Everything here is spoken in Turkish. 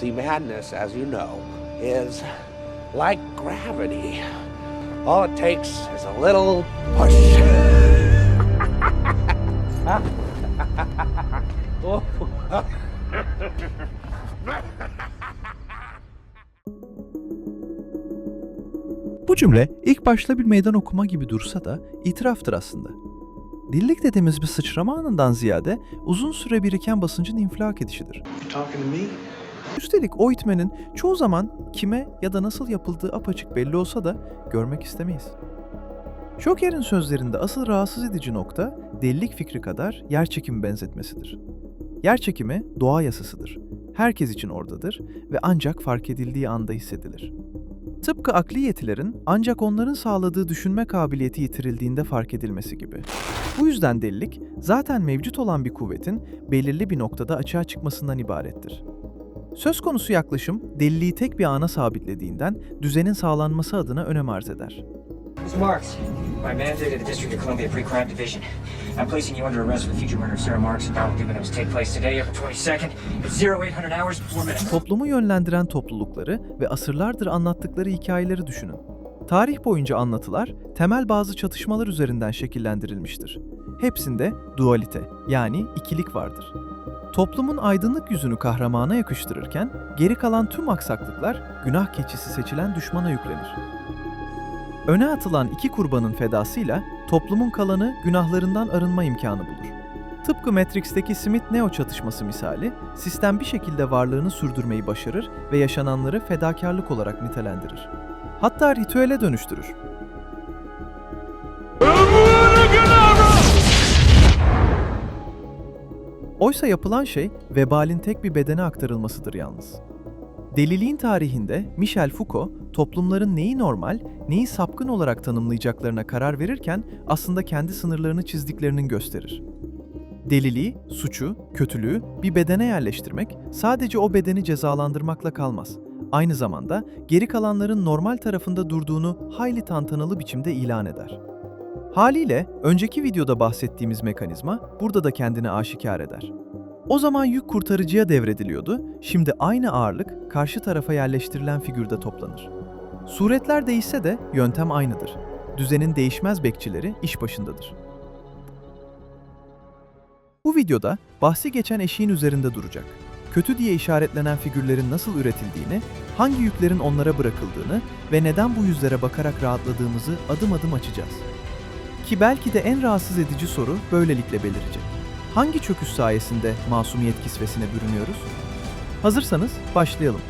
See, madness, as you know, is like gravity. All it takes is a little push. Bu cümle ilk başta bir meydan okuma gibi dursa da itiraftır aslında. Dillik dediğimiz bir sıçrama anından ziyade uzun süre biriken basıncın infilak edişidir. You talking to me? Üstelik o itmenin çoğu zaman kime ya da nasıl yapıldığı apaçık belli olsa da görmek istemeyiz. Şoker'in sözlerinde asıl rahatsız edici nokta delilik fikri kadar yerçekimi benzetmesidir. Yerçekimi doğa yasasıdır. Herkes için oradadır ve ancak fark edildiği anda hissedilir. Tıpkı akli yetilerin ancak onların sağladığı düşünme kabiliyeti yitirildiğinde fark edilmesi gibi. Bu yüzden delilik zaten mevcut olan bir kuvvetin belirli bir noktada açığa çıkmasından ibarettir. Söz konusu yaklaşım deliliği tek bir ana sabitlediğinden düzenin sağlanması adına önem arz eder. Mr. Marks, by mandate of the District of Columbia Pre-Crime Division, I'm placing you under arrest for the future murder of Sarah Marks and Donald Gibbons take place today, April 22nd, at 0800 hours, 4 minutes. Toplumu yönlendiren toplulukları ve asırlardır anlattıkları hikayeleri düşünün. Tarih boyunca anlatılar temel bazı çatışmalar üzerinden şekillendirilmiştir. Hepsinde dualite yani ikilik vardır. Toplumun aydınlık yüzünü kahramana yakıştırırken geri kalan tüm aksaklıklar günah keçisi seçilen düşmana yüklenir. Öne atılan iki kurbanın fedasıyla toplumun kalanı günahlarından arınma imkanı bulur. Tıpkı Matrix'teki Smith-Neo çatışması misali, sistem bir şekilde varlığını sürdürmeyi başarır ve yaşananları fedakarlık olarak nitelendirir. Hatta ritüele dönüştürür. Oysa yapılan şey vebalin tek bir bedene aktarılmasıdır yalnız. Deliliğin tarihinde Michel Foucault, toplumların neyi normal, neyi sapkın olarak tanımlayacaklarına karar verirken aslında kendi sınırlarını çizdiklerinin gösterir. Deliliği, suçu, kötülüğü bir bedene yerleştirmek sadece o bedeni cezalandırmakla kalmaz. Aynı zamanda geri kalanların normal tarafında durduğunu hayli tantanalı biçimde ilan eder. Haliyle önceki videoda bahsettiğimiz mekanizma burada da kendini aşikar eder. O zaman yük kurtarıcıya devrediliyordu, şimdi aynı ağırlık karşı tarafa yerleştirilen figürde toplanır. Suretler değişse de yöntem aynıdır. Düzenin değişmez bekçileri iş başındadır. Bu videoda bahsi geçen eşiğin üzerinde duracak. Kötü diye işaretlenen figürlerin nasıl üretildiğini, hangi yüklerin onlara bırakıldığını ve neden bu yüzlere bakarak rahatladığımızı adım adım açacağız. Ki belki de en rahatsız edici soru böylelikle belirecek. Hangi çöküş sayesinde masumiyet kisvesine bürünüyoruz? Hazırsanız başlayalım.